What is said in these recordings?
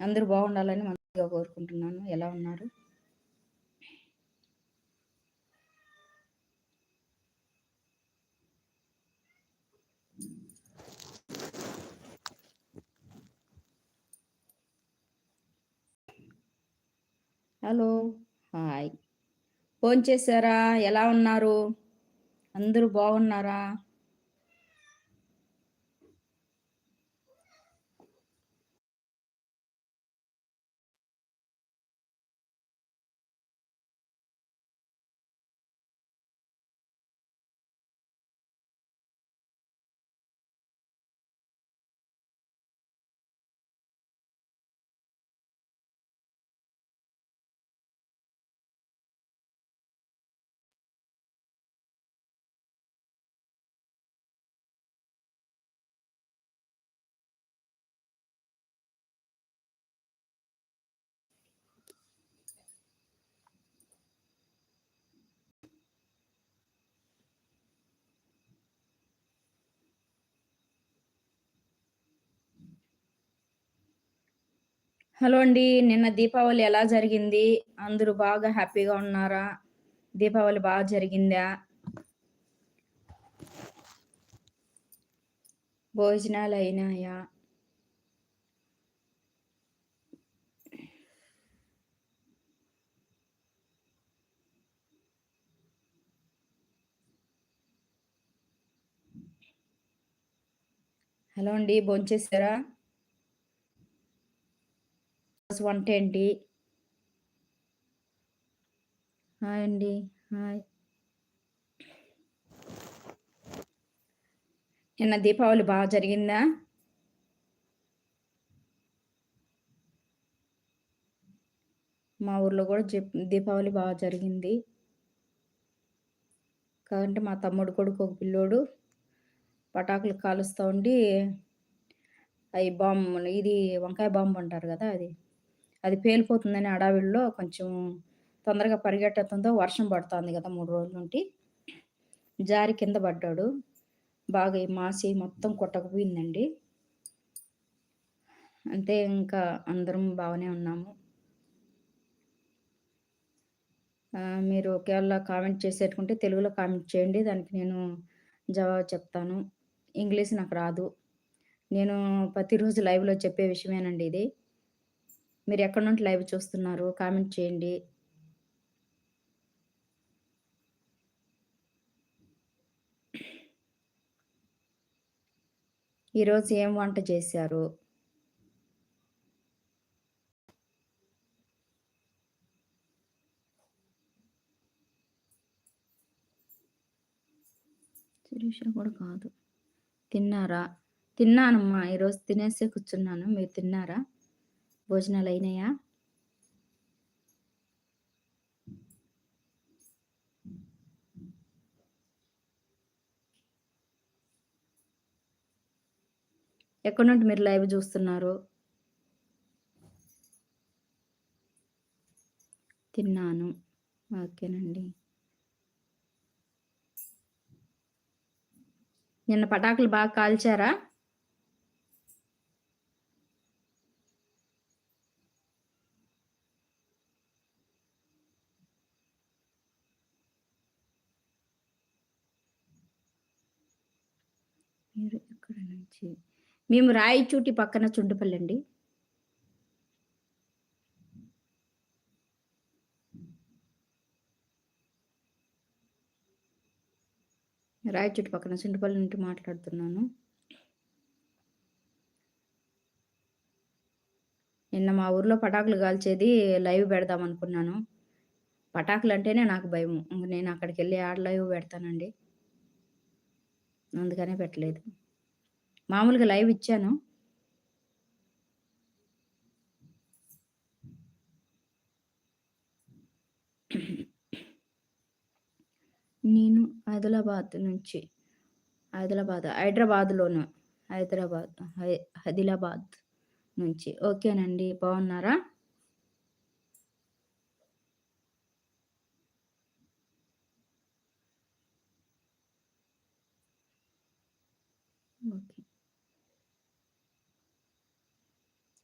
అందరూ బాగుండాలని మంచిగా కోరుకుంటున్నాను. ఎలా ఉన్నారు? హలో! హాయ్! ఫోన్ చేశారా ఎలా ఉన్నారు? అందరూ బాగున్నారా? హలో అండి. నిన్న దీపావళి ఎలా జరిగింది? అందరూ బాగా హ్యాపీగా ఉన్నారా? దీపావళి బాగా జరిగిందా? భోజనాలు అయినాయా హలో అండి. భోంచేసారా? ఈరోజు వంటేంటి? హాయ్ అండి. హాయ్. నిన్న దీపావళి బాగా జరిగిందా? మా ఊర్లో కూడా దీపావళి బాగా జరిగింది. కాదంటే మా తమ్ముడు కొడుకు ఒక పిల్లోడు పటాకులు కాలుస్తూ ఉండి అవి బాంబు ఇది వంకాయ బాంబు అంటారు కదా అది. అది పేలిపోతుందని అడావిడిలో కొంచెం తొందరగా పరిగెట్టడంతో వర్షం పడుతుంది కదా మూడు రోజుల నుండి. జారి కింద పడ్డాడు. బాగా మాసి మొత్తం కొట్టకపోయిందండి. అంతే ఇంకా అందరం బాగానే ఉన్నాము. మీరు ఒకవేళ కామెంట్ చేసేటుకుంటే తెలుగులో కామెంట్ చేయండి. దానికి నేను జవాబు చెప్తాను. ఇంగ్లీష్ నాకు రాదు. నేను ప్రతిరోజు లైవ్‌లో చెప్పే విషయమేనండి ఇది. మీరు ఎక్కడి నుండి లైవ్ చూస్తున్నారు? కామెంట్ చేయండి. ఈరోజు ఏం వంట చేశారు? శిరీష కూడా కాదు. తిన్నారా? తిన్నానమ్మా. ఈరోజు తినేసే కూర్చున్నాను. మీరు తిన్నారా? భోజనాలు అయినాయా ఎక్కడి నుండి మీరు లైవ్ చూస్తున్నారు తిన్నాను. ఓకేనండి. నిన్న పటాకులు బాగా కాల్చారా? మీరు ఎక్కడి నుంచి? మేము రాయిచూటి పక్కన చుండిపల్లి అండి రాయిచూటి పక్కన చుండుపల్లి నుండి మాట్లాడుతున్నాను. నిన్న మా ఊర్లో పటాకులు కాల్చేది లైవ్ పెడదామనుకున్నాను. పటాకులంటేనే నాకు భయం నేను అక్కడికి వెళ్ళి ఆడ లైవ్ పెడతానండి. అందుకనే పెట్టలేదు. మామూలుగా లైవ్ ఇచ్చాను. నేను ఆదిలాబాద్ నుంచి. ఆదిలాబాద్ హైదరాబాద్‌లోను. హైదరాబాద్ హై ఆదిలాబాద్ నుంచి. ఓకేనండి. బాగున్నారా?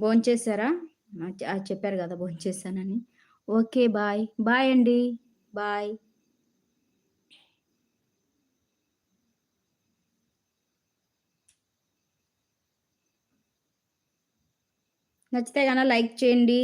భోంచేశారా? చెప్పారు కదా భోంచేసానని ఓకే బాయ్. బాయ్ అండి. బాయ్. నచ్చితే కనుక లైక్ చేయండి.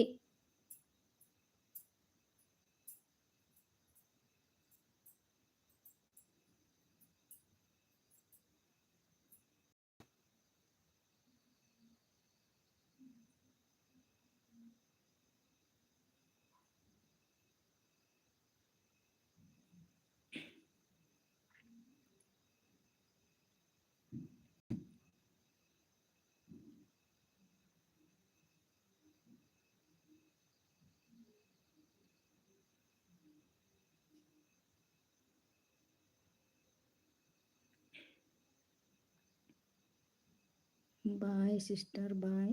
Bye sister bye.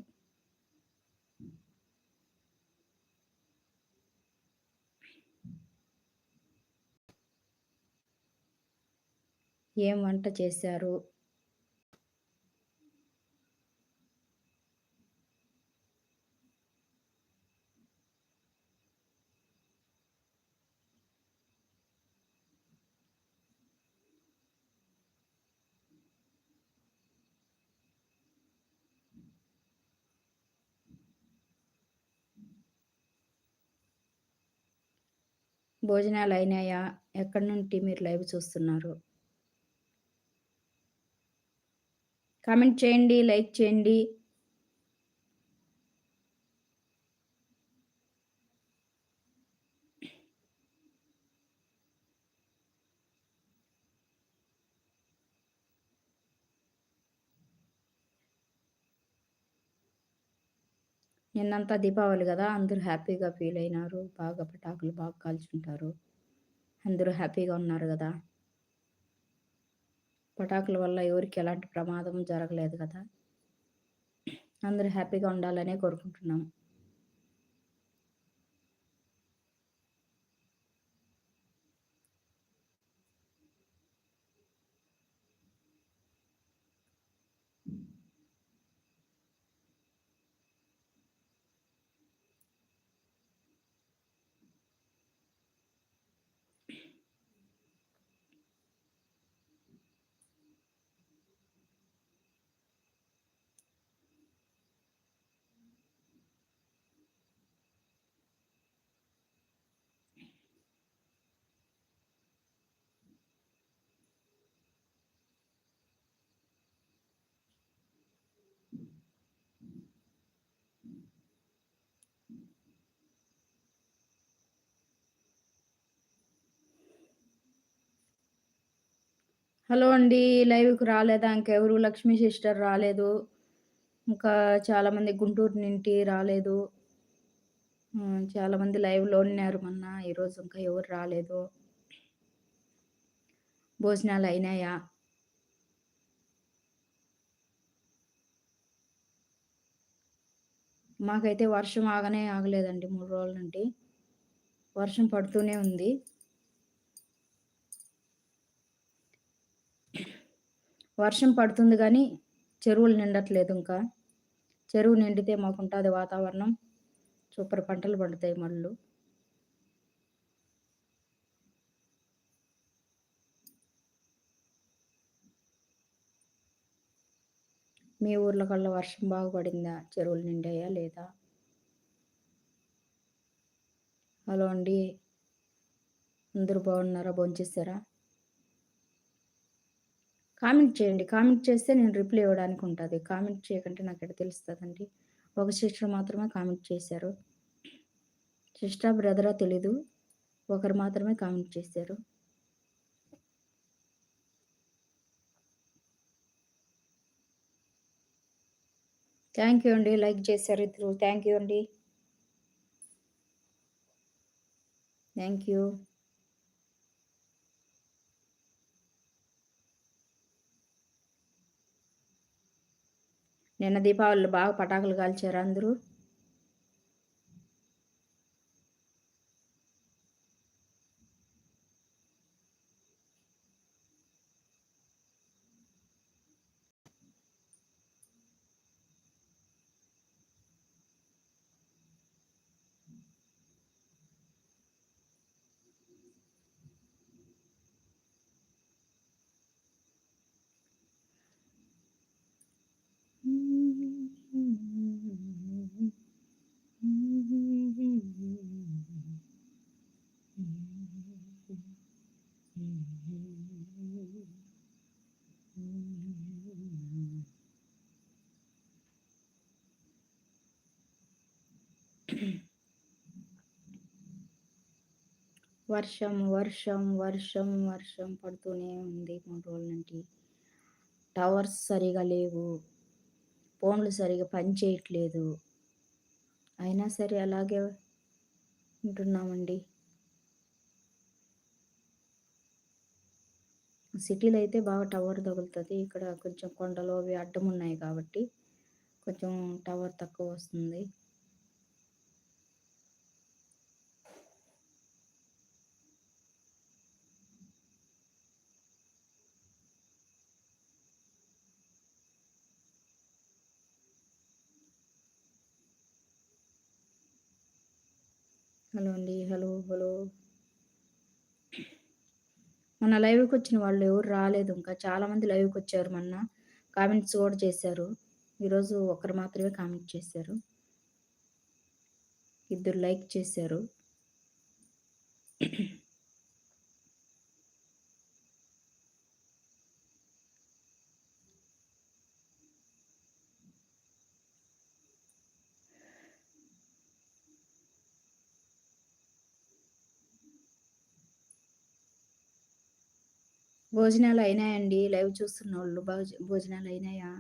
ఏం వంట చేశారు? భోజనాలు అయినాయా ఎక్కడి నుండి మీరు లైవ్ చూస్తున్నారు? కామెంట్ చేయండి లైక్ చేయండి. నిన్నంతా దీపావళి కదా అందరూ హ్యాపీగా ఫీల్ అయినారు బాగా పటాకులు బాగా కాల్చుంటారు అందరూ హ్యాపీగా ఉన్నారు కదా. పటాకుల వల్ల ఎవరికి ఎలాంటి ప్రమాదం జరగలేదు కదా. అందరూ హ్యాపీగా ఉండాలనే కోరుకుంటున్నాం హలో అండి లైవ్కి రాలేదా? ఇంకెవరు? లక్ష్మీ సిస్టర్ రాలేదు. ఇంకా చాలామంది గుంటూరు నుండి రాలేదు. చాలామంది లైవ్లో ఉన్నారు మొన్న. ఈరోజు ఇంకా ఎవరు రాలేదు. భోజనాలు అయినాయా? మాకైతే వర్షం ఆగనే ఆగలేదండి మూడు రోజుల నుండి. వర్షం పడుతూనే ఉంది. వర్షం పడుతుంది కానీ చెరువులు నిండట్లేదు ఇంకా. చెరువు నిండితే మాకుంటుంది వాతావరణం. సూపర్ పంటలు పండుతాయి మళ్ళు. మీ ఊర్లో కల్లా వర్షం బాగుపడిందా చెరువులు నిండాయా లేదా? హలో అండి. అందరూ బాగున్నారా? భోంచేస్తారా కామెంట్ చేయండి. కామెంట్ చేస్తే నేను రిప్లై ఇవ్వడానికి ఉంటుంది. కామెంట్ చేయకంటే నాకు ఎక్కడ తెలుస్తుందండి? ఒక సిస్టర్ మాత్రమే కామెంట్ చేశారు. సిస్టర్ బ్రదరా తెలీదు. ఒకరు మాత్రమే కామెంట్ చేశారు. థ్యాంక్ యూ అండి. లైక్ చేశారు ఇద్దరు. థ్యాంక్ యూ అండి. Thank you. నిన్న దీపావళిలో బాగా పటాకులు కాల్చారు అందరూ. వర్షం వర్షం వర్షం వర్షం పడుతూనే ఉంది మూడు రోజుల నుండి. టవర్స్ సరిగా లేవు. ఫోన్లు సరిగా పనిచేయట్లేదు. అయినా సరే అలాగే ఉంటున్నామండి. సిటీలో అయితే బాగా టవర్ తగులుతుంది. ఇక్కడ కొంచెం కొండలు అవి అడ్డం ఉన్నాయి కాబట్టి కొంచెం టవర్ తక్కువ వస్తుంది. హలో అండి హలో హలో. మొన్న లైవ్కి వచ్చిన వాళ్ళు ఎవరు రాలేదు. ఇంకా చాలామంది లైవ్కి వచ్చారు మొన్న. కామెంట్స్ కూడా చేశారు. ఈరోజు ఒకరు మాత్రమే కామెంట్ చేశారు. ఇద్దరు లైక్ చేశారు. భోజనాలు అయినాయండి లైవ్ చూస్తున్న వాళ్ళు భోజనాలు అయినాయా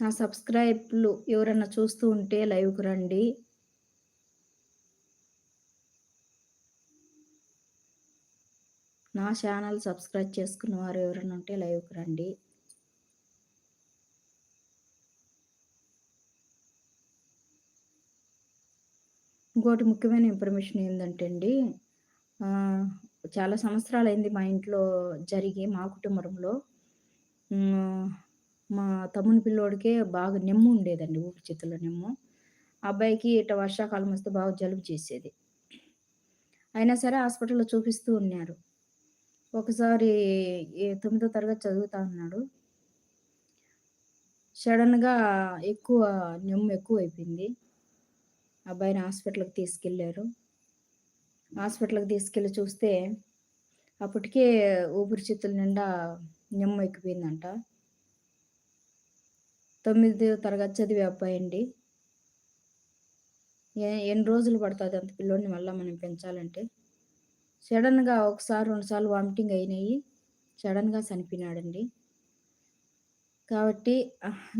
నా సబ్స్క్రైబ్లు ఎవరన్నా చూస్తూ ఉంటే లైవ్కి రండి. నా ఛానల్ సబ్స్క్రైబ్ చేసుకున్న వారు ఎవరైనా ఉంటే లైవ్కి రండి. ఇంకోటి ముఖ్యమైన ఇన్ఫర్మేషన్ ఏంటంటే అండి చాలా సంవత్సరాలు అయింది మా ఇంట్లో జరిగి మా కుటుంబంలో. మా తమ్ముని పిల్లోడికే బాగా నెమ్ము ఉండేదండి ఊపిరితిత్తుల నెమ్ము. అబ్బాయికి ఇట వర్షాకాలం వస్తే బాగా జలుబు చేసేది. అయినా సరే హాస్పిటల్లో చూపిస్తూ ఉన్నారు. ఒకసారి తొమ్మిదో తరగతి చదువుతా ఉన్నాడు. సడన్గా ఎక్కువ నెమ్ము ఎక్కువ అయిపోయింది అబ్బాయిని హాస్పిటల్కి తీసుకెళ్ళారు. హాస్పిటల్కి తీసుకెళ్ళి చూస్తే అప్పటికే ఊపిరితిత్తుల నిండా నిమ్మ ఎక్కిపోయిందంట. తొమ్మిది తరగతి చదివే అబ్బాయి అండి. ఎన్ని రోజులు పడుతుంది అంత పిల్లోని మళ్ళీ మనం పెంచాలంటే? సడన్గా ఒకసారి రెండుసార్లు వామిటింగ్ అయినాయి. సడన్గా చనిపోయినాడండి. కాబట్టి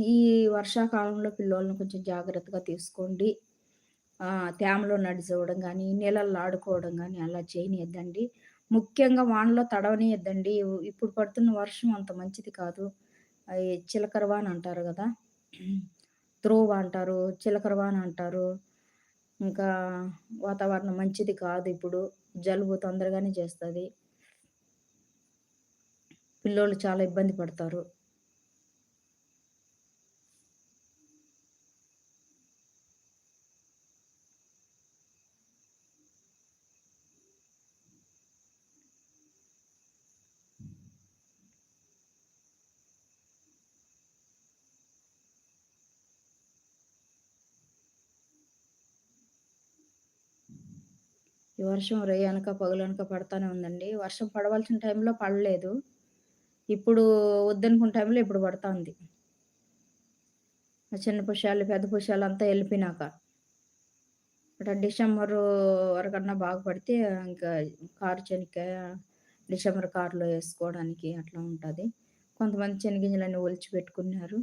ఈ వర్షాకాలంలో పిల్లోళ్ళని కొంచెం జాగ్రత్తగా తీసుకోండి. తేమలో నడిచవడం కానీ నీళ్ళల్లో ఆడుకోవడం కానీ అలా చేయనియద్దండి. ముఖ్యంగా వానలో తడవనియద్దండి. ఇప్పుడు పడుతున్న వర్షం అంత మంచిది కాదు. అవి అంటారు కదా. త్రోవ అంటారు చిలకరవాన్ అంటారు. ఇంకా వాతావరణం మంచిది కాదు ఇప్పుడు. జలుబు తొందరగానే చేస్తుంది. పిల్లోళ్ళు చాలా ఇబ్బంది పడతారు. ఈ వర్షం రేయనక పగులనక పడతానే ఉందండి. వర్షం పడవలసిన టైంలో పడలేదు. ఇప్పుడు వద్దనుకున్న టైంలో ఇప్పుడు పడుతుంది. చిన్న పుష్యాలు పెద్ద పుష్యాలు అంతా వెళ్ళిపోయినాక. అట్లా డిసెంబర్ వరకన్నా బాగా పడితే ఇంకా కారు చెనిక్కాయ డిసెంబర్ కారులో వేసుకోవడానికి అట్లా ఉంటుంది. కొంతమంది చెనిగింజలన్నీ ఒలిచి పెట్టుకున్నారు.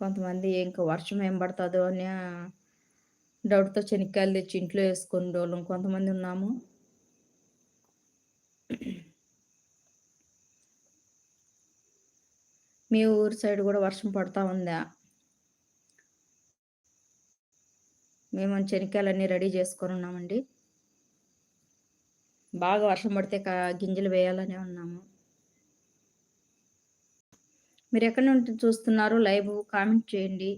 కొంతమంది ఇంకా వర్షం ఏం పడుతుందో అని డౌట్తో చెనిక్కాయలు తెచ్చి ఇంట్లో వేసుకొని వాళ్ళం కొంతమంది ఉన్నాము. మీ ఊరి సైడ్ కూడా వర్షం పడతా ఉందా? మేము చెనిక్కాయలన్నీ రెడీ చేసుకొని ఉన్నామండి. బాగా వర్షం పడితే గింజలు వేయాలనే ఉన్నాము. మీరు ఎక్కడి నుండి చూస్తున్నారు? లైవ్ కామెంట్ చేయండి.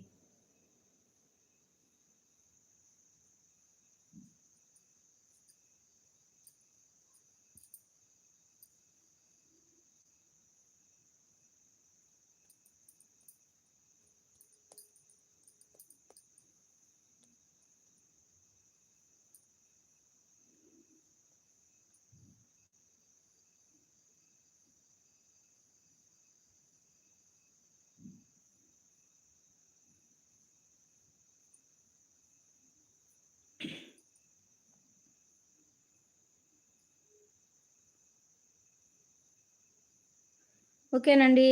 ఓకేనండి.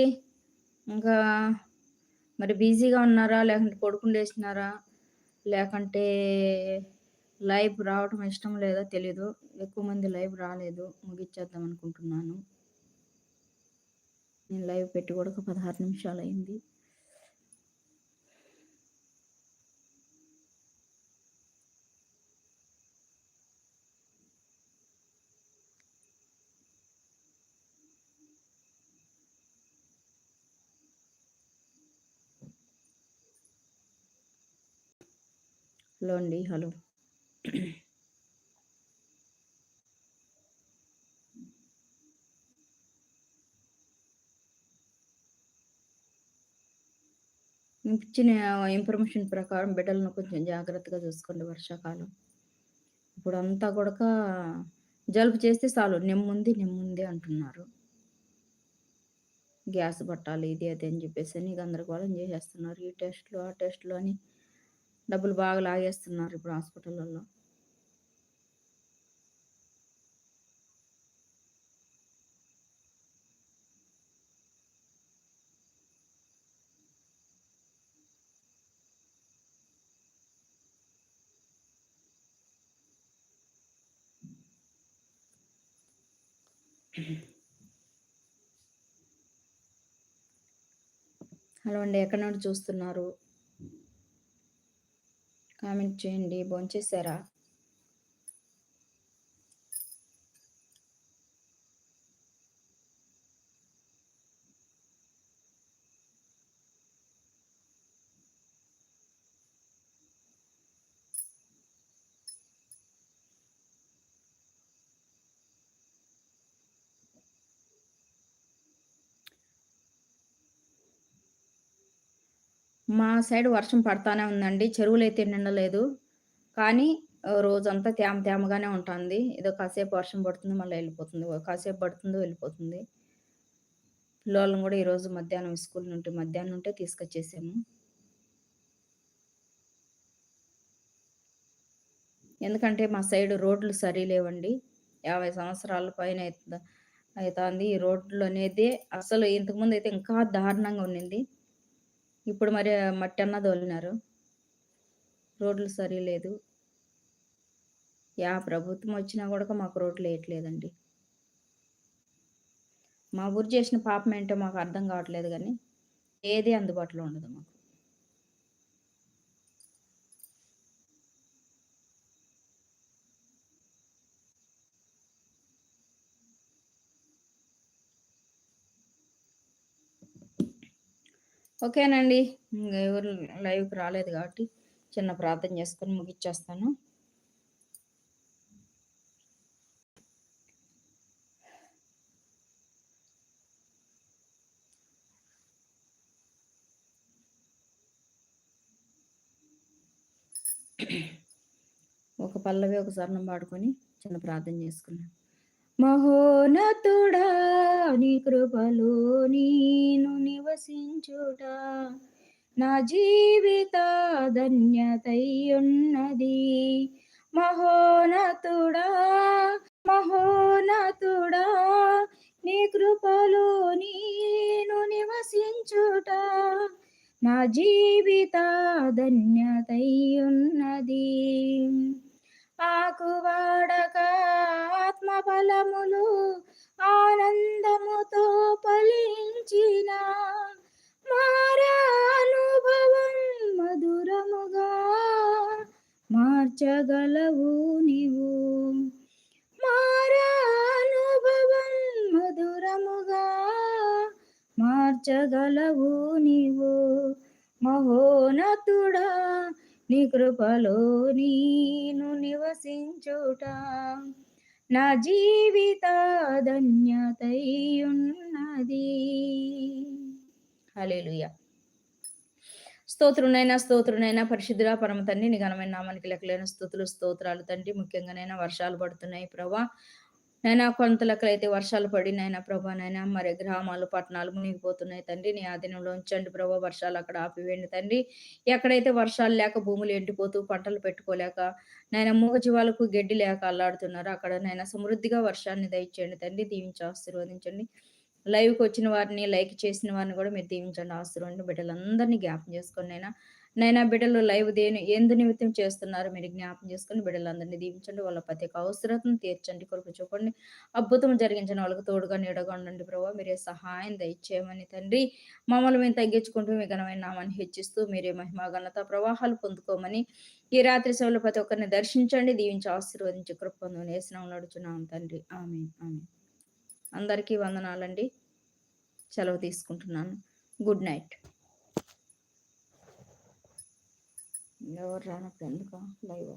ఇంకా మరి బిజీగా ఉన్నారా? లేకుంటే పడుకుని లేచినారా? లైవ్ రావటం ఇష్టం లేదో తెలీదు. ఎక్కువ మంది లైవ్ రాలేదు. ముగిచ్చేద్దాం అనుకుంటున్నాను. నేను లైవ్ పెట్టి కూడా ఒక 16 నిమిషాలయింది. హలో అండి. హలో. ఇచ్చిన ఇన్ఫర్మేషన్ ప్రకారం బిడ్డలను కొంచెం జాగ్రత్తగా చూసుకోండి వర్షాకాలం. ఇప్పుడు అంతా కూడా జలుబు చేస్తే చాలు నెమ్ముంది, నెమ్ముంది అంటున్నారు. గ్యాస్ పట్టాలి ఇది అది అని చెప్పేసని గందరగోళం చేసేస్తున్నారు. ఈ టెస్ట్‌లు, ఆ టెస్ట్‌లు అని డబ్బులు బాగా లాగేస్తున్నారు ఇప్పుడు హాస్పిటళ్ళల్లో. హలో అండి. ఎక్కడ నుండి చూస్తున్నారు? కామెంట్ చేయండి. భోంచేశారా మా సైడ్ వర్షం పడతానే ఉందండి. చెరువులు అయితే నిండలేదు. కానీ రోజంతా తేమ తేమగానే ఉంటుంది ఏదో కాసేపు వర్షం పడుతుంది. మళ్ళీ వెళ్ళిపోతుంది కాసేపు పడుతుందో వెళ్ళిపోతుంది. పిల్లలను కూడా ఈరోజు మధ్యాహ్నం స్కూల్ నుండి మధ్యాహ్నం ఉంటే తీసుకొచ్చేసాము. ఎందుకంటే మా సైడ్ రోడ్లు సరిలేవండి యాభై సంవత్సరాల పైన అవుతుంది ఈ రోడ్లు అనేది అసలు ఇంతకుముందయితే ఇంకా దారుణంగా ఉండింది. ఇప్పుడు మరి మట్టి అన్న తోలినారు. రోడ్లు సరిలేదు యా ప్రభుత్వం వచ్చినా కూడా మాకు రోడ్లు వేయట్లేదండి మా ఊరు చేసిన పాపమేంటో మాకు అర్థం కావట్లేదు కానీ ఏది అందుబాటులో ఉండదు మాకు. ఓకేనండి. ఇంకా ఎవరు లైవ్‌కి రాలేదు కాబట్టి చిన్న ప్రార్థన చేసుకొని ముగిచ్చేస్తాను. ఒక పల్లవి, ఒక స్వర్ణం పాడుకొని చిన్న ప్రార్థన చేసుకున్నాను మహోనతుడా నీ కృపలో నేను నివసించుట నా జీవిత ధన్యతయున్నది. మహోనతుడా మహోనతుడా నీ కృపలో నేను నివసించుట నా జీవిత ధన్యతయున్నది. ఆకువాడక ఆత్మ ఫలములు ఆనందముతో ఫలించిన మారానుభవం మధురముగా మార్చగలవు నీవు. మారానుభవం మధురముగా మార్చగలవు నీవు. మహోనతుడా నీ కృపలో నీను నివసించుట నా జీవిత ధన్యతయున్నది. హలేలుయ స్తోత్రునైనా, స్తోత్రునైనా పరిశుద్ధుడా పరమ తండ్రి నీ ఘనమైన నామానికి లెక్కలేని స్థుతులు స్తోత్రాలు తండ్రి. ముఖ్యంగానైనా వర్షాలు పడుతున్నాయి ప్రభా. నైనా కొంత లెక్కలైతే వర్షాలు పడి నైనా ప్రభా నైనా మరి గ్రామాలు, పట్టణాలు మునిగిపోతున్నాయి తండ్రి. నీ ఆధీనంలో ఉంచండి ప్రభా. వర్షాలు అక్కడ ఆపివేయండి తండ్రి. ఎక్కడైతే వర్షాలు లేక భూములు ఎండిపోతూ పంటలు పెట్టుకోలేక నైనా మూగజీవాలకు గడ్డి లేక అల్లాడుతున్నారు అక్కడ నైనా సమృద్ధిగా వర్షాన్ని దయచేయండి తండ్రి. దీవించి ఆశీర్వదించండి. లైవ్‌కి వచ్చిన వారిని, లైక్ చేసిన వారిని కూడా మీరు దీవించండి, ఆశీర్వదించండి. బిడ్డలందరినీ జ్ఞాపం చేసుకోండి నైనా. నైనా బిడ్డలు లైవ్ దేని ఎందు నిమిత్తం చేస్తున్నారు మీరు జ్ఞాపం చేసుకొని బిడ్డలందరినీ దీవించండి. వాళ్ళ ప్రతి ఒక్క అవసరతను తీర్చండి. కొరకు చూపండి. అద్భుతం జరిగించిన వాళ్ళకి తోడుగా నీడగా ఉండండి ప్రభావ. మీరే సహాయం దయచేయమని తండ్రి. మమ్మల్ని మేము తగ్గించుకుంటూ మీ ఘనమైన నామాన్ని హెచ్చిస్తూ మీరే మహిమా ఘనత ప్రవాహాలు పొందుకోమని ఈ రాత్రి సేవలో ప్రతి ఒక్కరిని దర్శించండి, దీవించి ఆశీర్వదించి కృపను పొందుని నడుచున్నాం తండ్రి. ఆమె ఆమె అందరికీ వందనాలండి. సెలవు తీసుకుంటున్నాను. Good night. ఎవరు రానప్పుడు ఎందుకా లైవ్